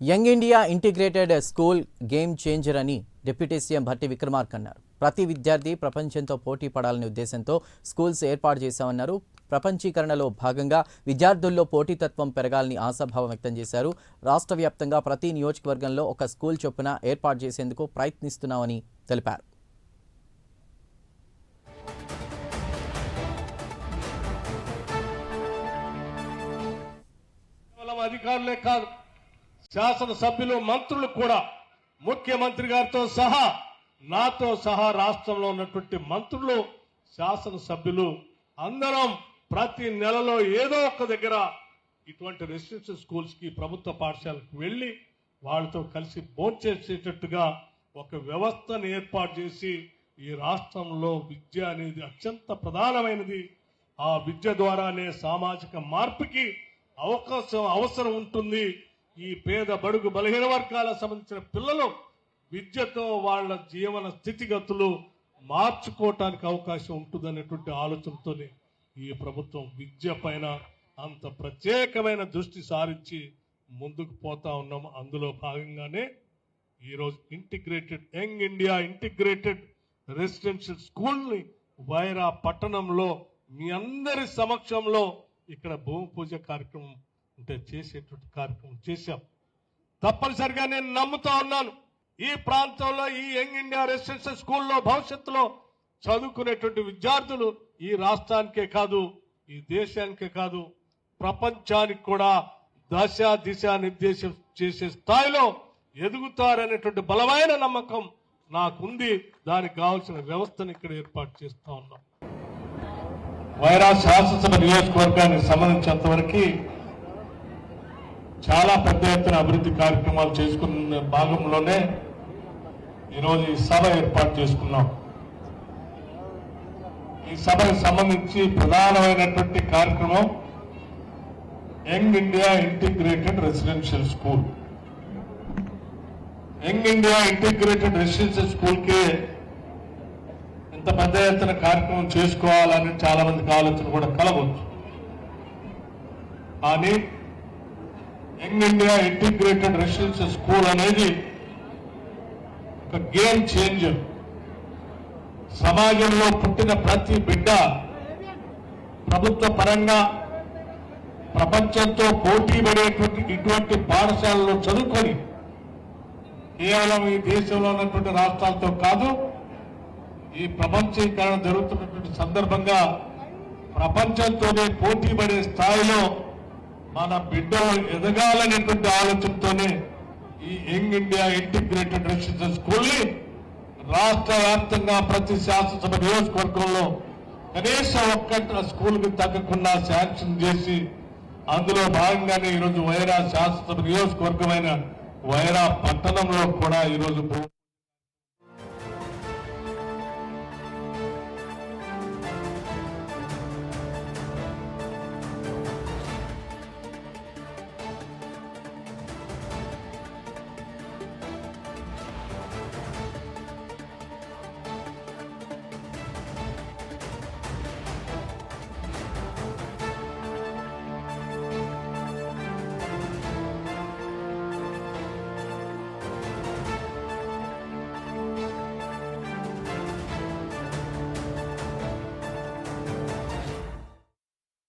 Young India integrated school game changer అని deputy CM Bhatti Vikramark అన్నారు. ప్రతి విద్యార్థి ప్రపంచంతో పోటీ పడాలనే ఉద్దేశంతో స్కూల్స్ ఏర్పాటు చేశామన్నారు. ప్రపంచీకరణలో భాగంగా విద్యార్థుల్లో పోటీతత్వం పెరగాలని ఆశాభావం వ్యక్తం చేశారు. రాష్ట్ర వ్యాప్తంగా ప్రతి నియోజకవర్గంలో ఒక స్కూల్ చొప్పున ఏర్పాటు చేసేందుకు ప్రయత్నిస్తున్నామని తెలిపారు. అధికారులే కాదు శాసనసభ్యులు మంత్రులు కూడా ముఖ్యమంత్రి గారితో సహా నాతో సహా రాష్ట్రంలో ఉన్నటువంటి మంత్రులు శాసనసభ్యులు అందరం ప్రతి నెలలో ఏదో ఒక దగ్గర ఇటువంటి రెసిడెన్షియల్ స్కూల్స్కి ప్రభుత్వ పాఠశాలకు వెళ్ళి వాళ్ళతో కలిసి భోంచేసేటట్టుగా ఒక వ్యవస్థను ఏర్పాటు చేసి ఈ రాష్ట్రంలో విద్య అనేది అత్యంత ప్రధానమైనది. ఆ విద్య ద్వారానే సామాజిక మార్పుకి అవకాశం అవసరం ఉంటుంది. ఈ పేద బడుగు బలహీన వర్గాలకు సంబంధించిన పిల్లలు విద్యతో వాళ్ళ జీవన స్థితిగతులు మార్చుకోవటానికి అవకాశం ఉంటుందనేటువంటి ఆలోచనతోనే ఈ ప్రభుత్వం విద్య పైన అంత ప్రత్యేకమైన దృష్టి సారించి ముందుకు పోతా ఉన్నాం. అందులో భాగంగానే ఈరోజు integrated young India integrated residential స్కూల్ని వైరా పట్టణంలో మీ అందరి సమక్షంలో ఇక్కడ భూమి పూజ కార్యక్రమం అంటే చేసేటువంటి కార్యక్రమం చేశాం. తప్పనిసరిగా నేను నమ్ముతా ఉన్నాను. ఈ ప్రాంతంలో ఈ యంగ్ ఇండియా రెసిడెన్షియల్ స్కూల్లో భవిష్యత్తులో చదువుకునేటువంటి విద్యార్థులు ఈ రాష్ట్రానికే కాదు ఈ దేశానికే కాదు ప్రపంచానికి కూడా దశ దిశ నిర్దేశం చేసే స్థాయిలో ఎదుగుతారనేటువంటి బలమైన నమ్మకం నాకుంది. దానికి కావాల్సిన వ్యవస్థను ఇక్కడ ఏర్పాటు చేస్తా ఉన్నాం. వైరా శాసనసభ నియోజకవర్గానికి సంబంధించినంత వరకు చాలా పెద్ద ఎత్తున అభివృద్ధి కార్యక్రమాలు చేసుకున్న భాగంలోనే ఈరోజు ఈ సభ ఏర్పాటు చేసుకున్నాం. ఈ సభకు సంబంధించి ప్రధానమైనటువంటి కార్యక్రమం young India integrated residential school. Young India integrated residential స్కూల్కి ఇంత పెద్ద ఎత్తున కార్యక్రమం చేసుకోవాలని చాలా మందికి ఆలోచన కూడా కలవచ్చు కానీ young India integrated residential school అనేది ఒక గేమ్ చేంజర్. సమాజంలో పుట్టిన ప్రతి బిడ్డ ప్రభుత్వ పరంగా ప్రపంచంతో పోటీ పడేటువంటి ఇటువంటి పాఠశాలలో చదువుకొని కేవలం ఈ దేశంలో ఉన్నటువంటి రాష్ట్రాలతో కాదు ఈ ప్రపంచీకరణ జరుగుతున్నటువంటి సందర్భంగా ప్రపంచంతోనే పోటీ పడే స్థాయిలో మన బిడ్డలు ఎదగాలనేటువంటి ఆలోచనతోనే ఈ యంగ్ ఇండియా ఇంటిగ్రేటెడ్ రెసిడెన్షియల్ స్కూల్ని రాష్ట్ర వ్యాప్తంగా ప్రతి శాసనసభ నియోజకవర్గంలో కనీసం ఒక్క స్కూల్కి తగ్గకుండా శాంక్షన్ చేసి అందులో భాగంగానే ఈరోజు వైరా శాసనసభ నియోజకవర్గమైన వైరా పట్టణంలో కూడా ఈరోజు